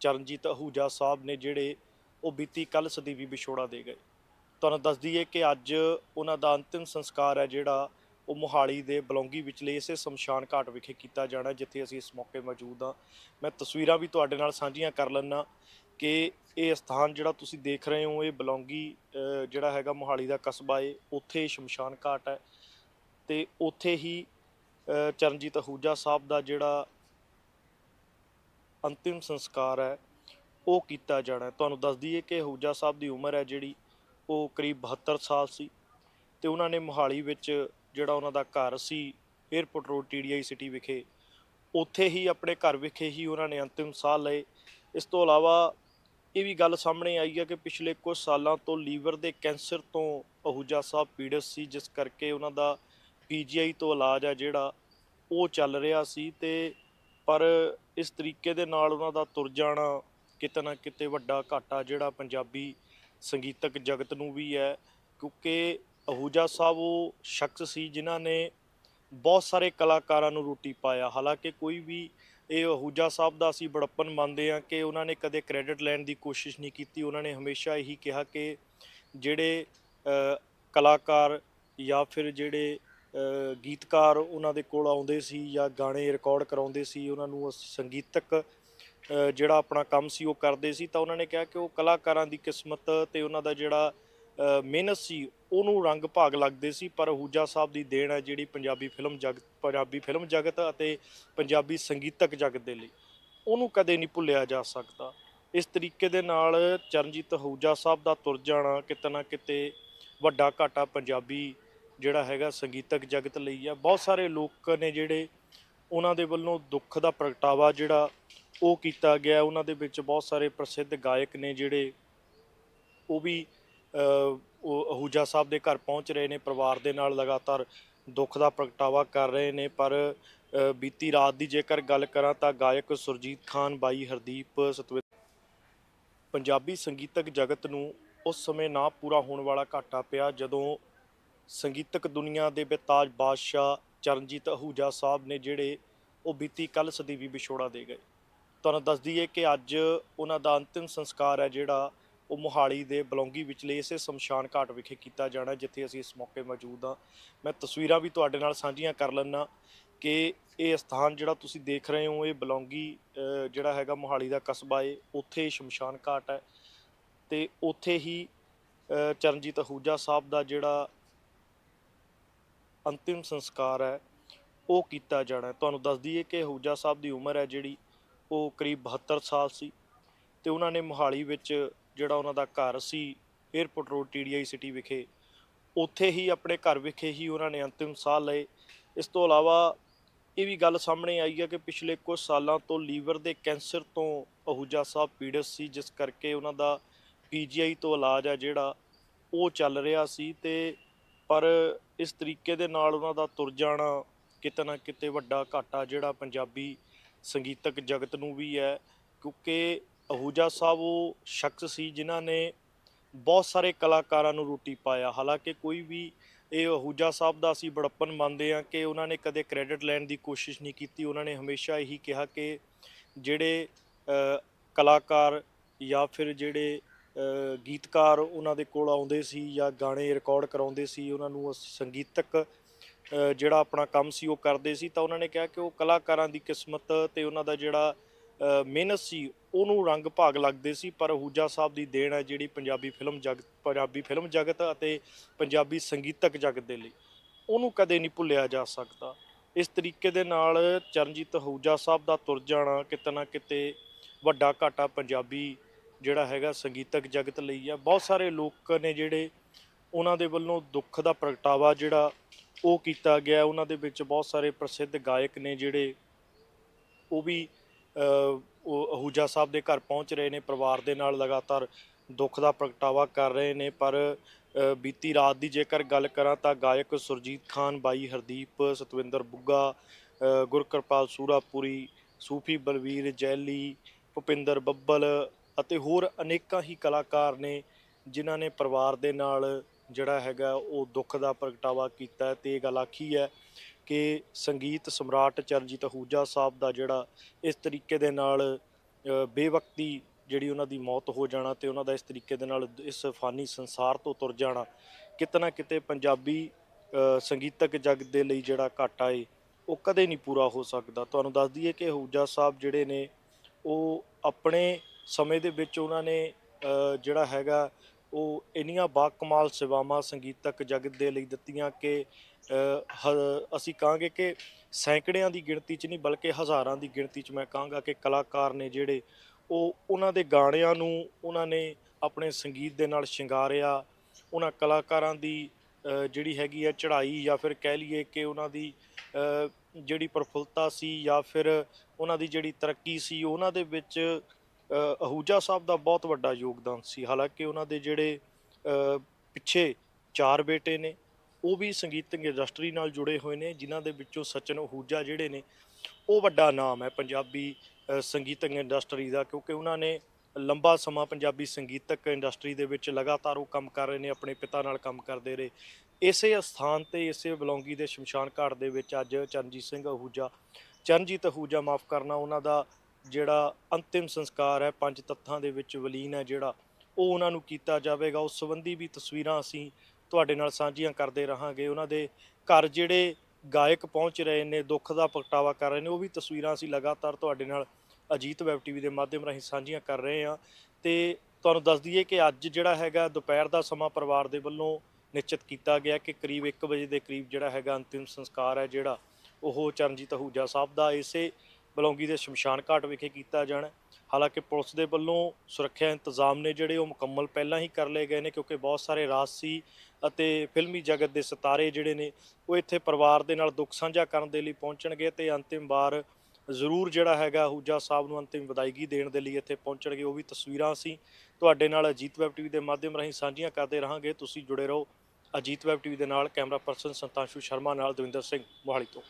ਚਰਨਜੀਤ ਅਹੂਜਾ ਸਾਹਿਬ ਨੇ ਜਿਹੜੇ ਉਹ ਬੀਤੀ ਕੱਲ ਸਦੀਵੀ ਵਿਛੋੜਾ ਦੇ ਗਏ। ਤੁਹਾਨੂੰ ਦੱਸ ਦਈਏ ਕਿ ਅੱਜ ਉਹਨਾਂ ਦਾ ਅੰਤਿਮ ਸੰਸਕਾਰ ਹੈ ਜਿਹੜਾ ਉਹ ਮੋਹਾਲੀ ਦੇ ਬਲੌਂਗੀ ਵਿਚਲੇ ਇਸੇ ਸ਼ਮਸ਼ਾਨ ਘਾਟ ਵਿਖੇ ਕੀਤਾ ਜਾਣਾ ਜਿੱਥੇ ਅਸੀਂ ਇਸ ਮੌਕੇ ਮੌਜੂਦ ਹਾਂ। ਮੈਂ ਤਸਵੀਰਾਂ ਵੀ ਤੁਹਾਡੇ ਨਾਲ ਸਾਂਝੀਆਂ ਕਰ ਲੈਣਾ ਕਿ ਇਹ ਸਥਾਨ ਜਿਹੜਾ ਤੁਸੀਂ ਦੇਖ ਰਹੇ ਹੋ, ਇਹ ਬਲੌਂਗੀ ਜਿਹੜਾ ਹੈਗਾ ਮੋਹਾਲੀ ਦਾ ਕਸਬਾ ਏ ਉੱਥੇ ਸ਼ਮਸ਼ਾਨ ਘਾਟ ਹੈ। ਤੇ ਉੱਥੇ ਹੀ ਚਰਨਜੀਤ ਅਹੂਜਾ ਸਾਹਿਬ ਦਾ ਜਿਹੜਾ ਅੰਤਿਮ ਸੰਸਕਾਰ ਹੈ, ਉਹ ਕੀਤਾ ਜਾਣਾ ਤੁਹਾਨੂੰ ਦੱਸ ਦਈਏ ਕਿ ਅਹੂਜਾ ਸਾਹਿਬ ਦੀ ਉਮਰ ਹੈ ਜਿਹੜੀ, ਉਹ ਕਰੀਬ 72 ਸਾਲ ਸੀ ਤੇ ਉਹਨਾਂ ਨੇ ਮੋਹਾਲੀ ਵਿੱਚ ਜਿਹੜਾ ਉਹਨਾਂ ਦਾ ਘਰ ਸੀ 에ਅਰਪੋਰਟ ਰੋਡ ਟੀਡੀਆਈ ਸਿਟੀ ਵਿਖੇ, ਉੱਥੇ ਹੀ ਆਪਣੇ ਘਰ ਵਿਖੇ ਹੀ ਉਹਨਾਂ ਨੇ ਅੰਤਿਮ ਸਾਹ ਲਏ। ਇਸ ਤੋਂ ਇਲਾਵਾ ਇਹ ਵੀ ਗੱਲ ਸਾਹਮਣੇ ਆਈ ਹੈ ਕਿ ਪਿਛਲੇ ਕੁਝ ਸਾਲਾਂ ਤੋਂ ਲੀਵਰ ਦੇ ਕੈਂਸਰ ਤੋਂ ਅਹੂਜਾ ਸਾਹਿਬ ਪੀੜਤ ਸੀ, ਜਿਸ ਕਰਕੇ ਉਹਨਾਂ ਦਾ ਪੀਜੀਆਈ ਤੋਂ ਇਲਾਜ ਹੈ ਜਿਹੜਾ, ਉਹ ਚੱਲ ਰਿਹਾ ਸੀ ਤੇ ਪਰ ਇਸ ਤਰੀਕੇ ਦੇ ਨਾਲ ਉਹਨਾਂ ਦਾ ਤੁਰ ਜਾਣਾ ਕਿਤੇ ਨਾ ਕਿਤੇ ਵੱਡਾ ਘਾਟਾ ਜਿਹੜਾ ਪੰਜਾਬੀ ਸੰਗੀਤਕ ਜਗਤ ਨੂੰ ਵੀ ਹੈ, ਕਿਉਂਕਿ ਅਹੂਜਾ ਸਾਹਿਬ ਉਹ ਸ਼ਖਸ ਸੀ ਜਿਨ੍ਹਾਂ ਨੇ ਬਹੁਤ ਸਾਰੇ ਕਲਾਕਾਰਾਂ ਨੂੰ ਰੋਟੀ ਪਾਇਆ। ਹਾਲਾਂਕਿ ਕੋਈ ਵੀ ਇਹ ਅਹੂਜਾ ਸਾਹਿਬ ਦਾ ਅਸੀਂ ਬੜਪਨ ਮੰਨਦੇ ਹਾਂ ਕਿ ਉਹਨਾਂ ਨੇ ਕਦੇ ਕ੍ਰੈਡਿਟ ਲੈਣ ਦੀ ਕੋਸ਼ਿਸ਼ ਨਹੀਂ ਕੀਤੀ। ਉਹਨਾਂ ਨੇ ਹਮੇਸ਼ਾ ਇਹੀ ਕਿਹਾ ਕਿ ਜਿਹੜੇ ਕਲਾਕਾਰ ਜਾਂ ਫਿਰ ਜਿਹੜੇ ਗੀਤਕਾਰ ਉਹਨਾਂ ਦੇ ਕੋਲ ਆਉਂਦੇ ਸੀ ਜਾਂ ਗਾਣੇ ਰਿਕਾਰਡ ਕਰਾਉਂਦੇ ਸੀ, ਉਹਨਾਂ ਨੂੰ ਸੰਗੀਤਕ ਜਿਹੜਾ ਆਪਣਾ ਕੰਮ ਸੀ ਉਹ ਕਰਦੇ ਸੀ, ਤਾਂ ਉਹਨਾਂ ਨੇ ਕਿਹਾ ਕਿ ਉਹ ਕਲਾਕਾਰਾਂ ਦੀ ਕਿਸਮਤ ਤੇ ਉਹਨਾਂ ਦਾ ਜਿਹੜਾ ਮਿਹਨਤ ਸੀ, ਉਹਨੂੰ ਰੰਗ ਭਾਗ ਲੱਗਦੇ ਸੀ, ਪਰ ਅਹੂਜਾ ਸਾਹਿਬ ਦੀ ਦੇਣ ਹੈ ਜਿਹੜੀ ਪੰਜਾਬੀ ਫਿਲਮ ਜਗਤ ਪੰਜਾਬੀ ਫਿਲਮ ਜਗਤ ਅਤੇ ਪੰਜਾਬੀ ਸੰਗੀਤਕ ਜਗਤ ਦੇ ਲਈ। ਉਹਨੂੰ ਕਦੇ ਨਹੀਂ ਭੁੱਲਿਆ ਜਾ ਸਕਦਾ। ਇਸ ਤਰੀਕੇ ਦੇ ਨਾਲ ਚਰਨਜੀਤ ਅਹੂਜਾ ਸਾਹਿਬ ਦਾ ਤੁਰ ਜਾਣਾ ਕਿਤੇ ਨਾ ਕਿਤੇ ਵੱਡਾ ਘਾਟਾ ਪੰਜਾਬੀ ਜਿਹੜਾ ਹੈਗਾ ਸੰਗੀਤਕ ਜਗਤ ਲਈ ਆ। ਬਹੁਤ ਸਾਰੇ ਲੋਕ ਨੇ ਜਿਹੜੇ ਉਹਨਾਂ ਦੇ ਵੱਲੋਂ ਦੁੱਖ ਦਾ ਪ੍ਰਗਟਾਵਾ ਜਿਹੜਾ ਉਹ ਕੀਤਾ ਗਿਆ। ਉਹਨਾਂ ਦੇ ਵਿੱਚ ਬਹੁਤ ਸਾਰੇ ਪ੍ਰਸਿੱਧ ਗਾਇਕ ਨੇ ਜਿਹੜੇ ਉਹ ਵੀ ਉਹ ਅਹੂਜਾ ਸਾਹਿਬ ਦੇ ਘਰ ਪਹੁੰਚ ਰਹੇ ਨੇ, ਪਰਿਵਾਰ ਦੇ ਨਾਲ ਲਗਾਤਾਰ ਦੁੱਖ ਦਾ ਪ੍ਰਗਟਾਵਾ ਕਰ ਰਹੇ ਨੇ। ਪਰ ਬੀਤੀ ਰਾਤ ਦੀ ਜੇਕਰ ਗੱਲ ਕਰਾਂ ਤਾਂ ਗਾਇਕ ਸੁਰਜੀਤ ਖਾਨ, ਬਾਈ ਹਰਦੀਪ ਸਤਵਿੰਦਰ ਪੰਜਾਬੀ ਸੰਗੀਤਕ ਜਗਤ ਨੂੰ ਉਸ ਸਮੇਂ ਨਾ ਪੂਰਾ ਹੋਣ ਵਾਲਾ ਘਾਟਾ ਪਿਆ। ਜਦੋਂ ਸੰਗੀਤਕ ਦੁਨੀਆ ਦੇ ਬੇਤਾਜ ਬਾਦਸ਼ਾਹ ਚਰਨਜੀਤ ਅਹੂਜਾ ਸਾਹਿਬ ਨੇ ਜਿਹੜੇ ਉਹ ਬੀਤੀ ਕੱਲ ਸਦੀਵੀ ਵਿਛੋੜਾ ਦੇ ਗਏ। ਤੁਹਾਨੂੰ ਦੱਸ ਦਈਏ ਕਿ ਅੱਜ ਉਹਨਾਂ ਦਾ ਅੰਤਿਮ ਸੰਸਕਾਰ ਹੈ ਜਿਹੜਾ ਉਹ ਮੋਹਾਲੀ ਦੇ ਬਲੌਂਗੀ ਵਿਚਲੇ ਇਸੇ ਸ਼ਮਸ਼ਾਨ ਘਾਟ ਵਿਖੇ ਕੀਤਾ ਜਾਣਾ ਜਿੱਥੇ ਅਸੀਂ ਇਸ ਮੌਕੇ ਮੌਜੂਦ ਹਾਂ। ਮੈਂ ਤਸਵੀਰਾਂ ਵੀ ਤੁਹਾਡੇ ਨਾਲ ਸਾਂਝੀਆਂ ਕਰ ਲੈਣਾ ਕਿ ਇਹ ਸਥਾਨ ਜਿਹੜਾ ਤੁਸੀਂ ਦੇਖ ਰਹੇ ਹੋ, ਇਹ ਬਲੌਂਗੀ ਜਿਹੜਾ ਹੈਗਾ ਮੋਹਾਲੀ ਦਾ ਕਸਬਾ ਏ ਉੱਥੇ ਸ਼ਮਸ਼ਾਨ ਘਾਟ ਹੈ। ਤੇ ਉੱਥੇ ਹੀ ਚਰਨਜੀਤ ਅਹੂਜਾ ਸਾਹਿਬ ਦਾ ਜਿਹੜਾ ਅੰਤਿਮ ਸੰਸਕਾਰ ਹੈ, ਉਹ ਕੀਤਾ ਜਾਣਾ ਤੁਹਾਨੂੰ ਦੱਸ ਦਈਏ ਕਿ ਅਹੂਜਾ ਸਾਹਿਬ ਦੀ ਉਮਰ ਹੈ ਜਿਹੜੀ ਉਹ ਕਰੀਬ 72 ਸਾਲ ਸੀ ਤੇ ਉਹਨਾਂ ਨੇ ਮੋਹਾਲੀ ਵਿੱਚ ਜਿਹੜਾ ਉਹਨਾਂ ਦਾ ਘਰ ਸੀ 에ਅਰਪੋਰਟ ਰੋਡ ਟੀਡੀਆਈ ਸਿਟੀ ਵਿਖੇ, ਉੱਥੇ ਹੀ ਆਪਣੇ ਘਰ ਵਿਖੇ ਹੀ ਉਹਨਾਂ ਨੇ ਅੰਤਿਮ ਸਾਹ ਲਏ। ਇਸ ਤੋਂ ਇਲਾਵਾ ਇਹ ਵੀ ਗੱਲ ਸਾਹਮਣੇ ਆਈ ਹੈ ਕਿ ਪਿਛਲੇ ਕੁਝ ਸਾਲਾਂ ਤੋਂ ਲੀਵਰ ਦੇ ਕੈਂਸਰ ਤੋਂ ਅਹੂਜਾ ਸਾਹਿਬ ਪੀੜਤ ਸੀ, ਜਿਸ ਕਰਕੇ ਉਹਨਾਂ ਦਾ ਪੀਜੀਆਈ ਤੋਂ ਇਲਾਜ ਹੈ ਜਿਹੜਾ ਉਹ ਚੱਲ ਰਿਹਾ ਸੀ ਤੇ ਪਰ ਇਸ ਤਰੀਕੇ ਦੇ ਨਾਲ ਉਹਨਾਂ ਦਾ ਤੁਰ ਜਾਣਾ ਕਿਤੇ ਨਾ ਕਿਤੇ ਵੱਡਾ ਘਾਟਾ ਜਿਹੜਾ ਪੰਜਾਬੀ ਸੰਗੀਤਕ ਜਗਤ ਨੂੰ ਵੀ ਹੈ, ਕਿਉਂਕਿ ਅਹੂਜਾ ਸਾਹਿਬ ਉਹ ਸ਼ਖਸ ਸੀ ਜਿਨ੍ਹਾਂ ਨੇ ਬਹੁਤ ਸਾਰੇ ਕਲਾਕਾਰਾਂ ਨੂੰ ਰੋਟੀ ਪਾਇਆ। ਹਾਲਾਂਕਿ ਕੋਈ ਵੀ ਇਹ ਅਹੂਜਾ ਸਾਹਿਬ ਦਾ ਅਸੀਂ ਬੜਪਨ ਮੰਨਦੇ ਹਾਂ ਕਿ ਉਹਨਾਂ ਨੇ ਕਦੇ ਕ੍ਰੈਡਿਟ ਲੈਣ ਦੀ ਕੋਸ਼ਿਸ਼ ਨਹੀਂ ਕੀਤੀ। ਉਹਨਾਂ ਨੇ ਹਮੇਸ਼ਾ ਇਹੀ ਕਿਹਾ ਕਿ ਜਿਹੜੇ ਕਲਾਕਾਰ ਜਾਂ ਫਿਰ ਜਿਹੜੇ ਗੀਤਕਾਰ ਉਹਨਾਂ ਦੇ ਕੋਲ ਆਉਂਦੇ ਸੀ ਜਾਂ ਗਾਣੇ ਰਿਕਾਰਡ ਕਰਾਉਂਦੇ ਸੀ, ਉਹਨਾਂ ਨੂੰ ਸੰਗੀਤਕ ਜਿਹੜਾ ਆਪਣਾ ਕੰਮ ਸੀ ਉਹ ਕਰਦੇ ਸੀ, ਤਾਂ ਉਹਨਾਂ ਨੇ ਕਿਹਾ ਕਿ ਉਹ ਕਲਾਕਾਰਾਂ ਦੀ ਕਿਸਮਤ ਤੇ ਉਹਨਾਂ ਦਾ ਜਿਹੜਾ ਮਿਹਨਤ ਸੀ, ਉਹਨੂੰ ਰੰਗ ਭਾਗ ਲੱਗਦੇ ਸੀ, ਪਰ ਹੂਜਾ ਸਾਹਿਬ ਦੀ ਦੇਣ ਹੈ ਜਿਹੜੀ ਪੰਜਾਬੀ ਫਿਲਮ ਜਗਤ ਪੰਜਾਬੀ ਫਿਲਮ ਜਗਤ ਅਤੇ ਪੰਜਾਬੀ ਸੰਗੀਤਕ ਜਗਤ ਦੇ ਲਈ। ਉਹਨੂੰ ਕਦੇ ਨਹੀਂ ਭੁੱਲਿਆ ਜਾ ਸਕਦਾ। ਇਸ ਤਰੀਕੇ ਦੇ ਨਾਲ ਚਰਨਜੀਤ ਅਹੂਜਾ ਸਾਹਿਬ ਦਾ ਤੁਰ ਜਾਣਾ ਕਿਤੇ ਨਾ ਕਿਤੇ ਵੱਡਾ ਘਾਟਾ ਪੰਜਾਬੀ ਜਿਹੜਾ ਹੈਗਾ ਸੰਗੀਤਕ ਜਗਤ ਲਈ ਆ। ਬਹੁਤ ਸਾਰੇ ਲੋਕ ਨੇ ਜਿਹੜੇ ਉਹਨਾਂ ਦੇ ਵੱਲੋਂ ਦੁੱਖ ਦਾ ਪ੍ਰਗਟਾਵਾ ਜਿਹੜਾ ਉਹ ਕੀਤਾ ਗਿਆ ਉਹਨਾਂ ਦੇ ਵਿੱਚ ਬਹੁਤ ਸਾਰੇ ਪ੍ਰਸਿੱਧ ਗਾਇਕ ਨੇ ਜਿਹੜੇ ਉਹ ਵੀ ਉਹ ਅਹੂਜਾ ਸਾਹਿਬ ਦੇ ਘਰ ਪਹੁੰਚ ਰਹੇ ਨੇ, ਪਰਿਵਾਰ ਦੇ ਨਾਲ ਲਗਾਤਾਰ ਦੁੱਖ ਦਾ ਪ੍ਰਗਟਾਵਾ ਕਰ ਰਹੇ ਨੇ। ਪਰ ਬੀਤੀ ਰਾਤ ਦੀ ਜੇਕਰ ਗੱਲ ਕਰਾਂ ਤਾਂ ਗਾਇਕ ਸੁਰਜੀਤ ਖਾਨ, ਬਾਈ ਹਰਦੀਪ, ਸਤਵਿੰਦਰ ਬੁੱਗਾ ਗੁਰਕਿਰਪਾਲ ਸੂਰਾਪੁਰੀ, ਸੂਫੀ ਬਲਵੀਰ ਜੈਲੀ, ਭੁਪਿੰਦਰ ਬੱਬਲ ਅਤੇ ਹੋਰ ਅਨੇਕਾਂ ਹੀ ਕਲਾਕਾਰ ਨੇ ਜਿਨ੍ਹਾਂ ਨੇ ਪਰਿਵਾਰ ਦੇ ਨਾਲ ਜਿਹੜਾ ਹੈਗਾ ਉਹ ਦੁੱਖ ਦਾ ਪ੍ਰਗਟਾਵਾ ਕੀਤਾ ਹੈ। ਤੇ ਇਹ ਗੱਲ ਆਖੀ ਹੈ ਕਿ ਸੰਗੀਤ ਸਮਰਾਟ ਚਰਨਜੀਤ ਅਹੂਜਾ ਸਾਹਿਬ ਦਾ ਜਿਹੜਾ ਇਸ ਤਰੀਕੇ ਦੇ ਨਾਲ ਬੇਵਕਤੀ ਜਿਹੜੀ ਉਹਨਾਂ ਦੀ ਮੌਤ ਹੋ ਜਾਣਾ ਤੇ ਉਹਨਾਂ ਦਾ ਇਸ ਤਰੀਕੇ ਦੇ ਨਾਲ ਇਸ ਫਾਨੀ ਸੰਸਾਰ ਤੋਂ ਤੁਰ ਜਾਣਾ ਕਿਤੇ ਨਾ ਕਿਤੇ ਪੰਜਾਬੀ ਸੰਗੀਤਕ ਜਗ ਦੇ ਲਈ ਜਿਹੜਾ ਘਾਟਾ ਏ, ਉਹ ਕਦੇ ਨਹੀਂ ਪੂਰਾ ਹੋ ਸਕਦਾ। ਤੁਹਾਨੂੰ ਦੱਸ ਦਈਏ ਕਿ ਹੂਜਾ ਸਾਹਿਬ ਜਿਹੜੇ ਨੇ, ਉਹ ਆਪਣੇ ਸਮੇਂ ਦੇ ਵਿੱਚ ਉਹਨਾਂ ਨੇ ਜਿਹੜਾ ਹੈਗਾ ਉਹ ਇੰਨੀਆਂ ਬਾਕਮਾਲ ਸੇਵਾਵਾਂ ਸੰਗੀਤਕ ਜਗਤ ਦੇ ਲਈ ਦਿੱਤੀਆਂ ਕਿ ਅ, ਅਸੀਂ ਕਹਾਂਗੇ ਕਿ ਸੈਂਕੜਿਆਂ ਦੀ ਗਿਣਤੀ 'ਚ ਨਹੀਂ ਬਲਕਿ ਹਜ਼ਾਰਾਂ ਦੀ ਗਿਣਤੀ 'ਚ ਮੈਂ ਕਹਾਂਗਾ ਕਿ ਕਲਾਕਾਰ ਨੇ ਜਿਹੜੇ ਉਹ ਉਹਨਾਂ ਦੇ ਗਾਣਿਆਂ ਨੂੰ ਉਹਨਾਂ ਨੇ ਆਪਣੇ ਸੰਗੀਤ ਦੇ ਨਾਲ ਸ਼ਿੰਗਾਰਿਆ ਉਹਨਾਂ ਕਲਾਕਾਰਾਂ ਦੀ ਜਿਹੜੀ ਹੈਗੀ ਹੈ ਚੜ੍ਹਾਈ ਜਾਂ ਫਿਰ ਕਹਿ ਲਈਏ ਕਿ ਉਹਨਾਂ ਦੀ ਜਿਹੜੀ ਪ੍ਰਫੁੱਲਤਾ ਸੀ ਜਾਂ ਫਿਰ ਉਹਨਾਂ ਦੀ ਜਿਹੜੀ ਤਰੱਕੀ ਸੀ ਉਹਨਾਂ ਦੇ ਵਿੱਚ ਅਹੂਜਾ ਸਾਹਿਬ ਦਾ ਬਹੁਤ ਵੱਡਾ ਯੋਗਦਾਨ ਸੀ। ਹਾਲਾਂਕਿ ਉਹਨਾਂ ਦੇ ਜਿਹੜੇ ਪਿੱਛੇ ਚਾਰ ਬੇਟੇ ਨੇ, ਉਹ ਵੀ ਸੰਗੀਤਕ ਇੰਡਸਟਰੀ ਨਾਲ ਜੁੜੇ ਹੋਏ ਨੇ, ਜਿਨ੍ਹਾਂ ਦੇ ਵਿੱਚੋਂ ਸਚਨ ਅਹੂਜਾ ਜਿਹੜੇ ਨੇ, ਉਹ ਵੱਡਾ ਨਾਮ ਹੈ ਪੰਜਾਬੀ ਸੰਗੀਤਕ ਇੰਡਸਟਰੀ ਦਾ, ਕਿਉਂਕਿ ਉਹਨਾਂ ਨੇ ਲੰਬਾ ਸਮਾਂ ਪੰਜਾਬੀ ਸੰਗੀਤਕ ਇੰਡਸਟਰੀ ਦੇ ਵਿੱਚ ਲਗਾਤਾਰ ਉਹ ਕੰਮ ਕਰ ਰਹੇ ਨੇ, ਆਪਣੇ ਪਿਤਾ ਨਾਲ ਕੰਮ ਕਰਦੇ ਰਹੇ। ਇਸੇ ਸਥਾਨ ਤੇ, ਇਸੇ ਬਲੌਂਗੀ ਦੇ ਸ਼ਮਸ਼ਾਨ ਘਾਟ ਦੇ ਵਿੱਚ ਅੱਜ ਚਰਨਜੀਤ ਸਿੰਘ ਅਹੂਜਾ, ਚਰਨਜੀਤ ਅਹੂਜਾ ਮਾਫ ਕਰਨਾ, ਉਹਨਾਂ ਦਾ ਜਿਹੜਾ ਅੰਤਿਮ ਸੰਸਕਾਰ ਹੈ, ਪੰਜ ਤੱਥਾਂ ਦੇ ਵਿੱਚ ਵਲੀਨ ਹੈ ਜਿਹੜਾ, ਉਹ ਉਹਨਾਂ ਨੂੰ ਕੀਤਾ ਜਾਵੇਗਾ। ਉਸ ਸੰਬੰਧੀ ਵੀ ਤਸਵੀਰਾਂ ਅਸੀਂ ਤੁਹਾਡੇ ਨਾਲ ਸਾਂਝੀਆਂ ਕਰਦੇ ਰਹਾਂਗੇ। ਉਹਨਾਂ ਦੇ ਘਰ ਜਿਹੜੇ ਗਾਇਕ ਪਹੁੰਚ ਰਹੇ ਨੇ, ਦੁੱਖ ਦਾ ਪ੍ਰਗਟਾਵਾ ਕਰ ਰਹੇ ਨੇ, ਉਹ ਵੀ ਤਸਵੀਰਾਂ ਅਸੀਂ ਲਗਾਤਾਰ ਤੁਹਾਡੇ ਨਾਲ ਅਜੀਤ ਵੈਬ ਟੀਵੀ ਦੇ ਮਾਧਿਅਮ ਰਾਹੀਂ ਸਾਂਝੀਆਂ ਕਰ ਰਹੇ ਹਾਂ। ਤੇ ਤੁਹਾਨੂੰ ਦੱਸ ਦਈਏ ਕਿ ਅੱਜ ਜਿਹੜਾ ਹੈਗਾ, ਦੁਪਹਿਰ ਦਾ ਸਮਾਂ ਪਰਿਵਾਰ ਦੇ ਵੱਲੋਂ ਨਿਸ਼ਚਿਤ ਕੀਤਾ ਗਿਆ ਕਿ ਕਰੀਬ 1 ਵਜੇ ਦੇ ਕਰੀਬ ਜਿਹੜਾ ਹੈਗਾ ਅੰਤਿਮ ਸੰਸਕਾਰ ਹੈ ਜਿਹੜਾ, ਉਹ ਚਰਨਜੀਤ ਅਹੂਜਾ ਸਾਹਿਬ ਦਾ। ਇਸੇ ਕਲੌਂਗੀ ਦੇ ਸ਼ਮਸ਼ਾਨ ਘਾਟ ਵਿਖੇ ਕੀਤਾ ਜਾਣਾ ਹਾਲਾਂਕਿ ਪੁਲਿਸ ਦੇ ਵੱਲੋਂ ਸੁਰੱਖਿਆ ਇੰਤਜ਼ਾਮ ਨੇ ਜਿਹੜੇ ਉਹ ਮੁਕੰਮਲ ਪਹਿਲਾਂ ਹੀ ਕਰ ਲਏ ਗਏ ਨੇ ਕਿਉਂਕਿ ਬਹੁਤ ਸਾਰੇ ਰਾਜਸੀ ਅਤੇ ਫਿਲਮੀ ਜਗਤ ਦੇ ਸਿਤਾਰੇ ਜਿਹੜੇ ਨੇ ਉਹ ਇੱਥੇ ਪਰਿਵਾਰ ਦੇ ਨਾਲ ਦੁੱਖ ਸਾਂਝਾ ਕਰਨ ਦੇ ਲਈ ਪਹੁੰਚਣਗੇ ਤੇ ਅੰਤਿਮ ਵਾਰ ਜ਼ਰੂਰ ਜਿਹੜਾ ਹੈਗਾ ਹੂਜਾ ਸਾਹਿਬ ਨੂੰ ਅੰਤਿਮ ਵਿਦਾਇਗੀ ਦੇਣ ਦੇ ਲਈ ਇੱਥੇ ਪਹੁੰਚਣਗੇ। ਉਹ ਵੀ ਤਸਵੀਰਾਂ ਅਸੀਂ ਤੁਹਾਡੇ ਨਾਲ ਅਜੀਤ ਵੈਬ ਟੀਵੀ ਦੇ ਮਾਧਿਅਮ ਰਾਹੀਂ ਸਾਂਝੀਆਂ ਕਰਦੇ ਰਹਾਂਗੇ। ਤੁਸੀਂ ਜੁੜੇ ਰਹੋ ਅਜੀਤ ਵੈਬ ਟੀਵੀ ਦੇ ਨਾਲ। ਕੈਮਰਾ ਪਰਸਨ ਸੰਤਾਂਸ਼ੂ ਸ਼ਰਮਾ ਨਾਲ ਦਵਿੰਦਰ ਸਿੰਘ ਮੋਹਾਲੀ ਤੋਂ।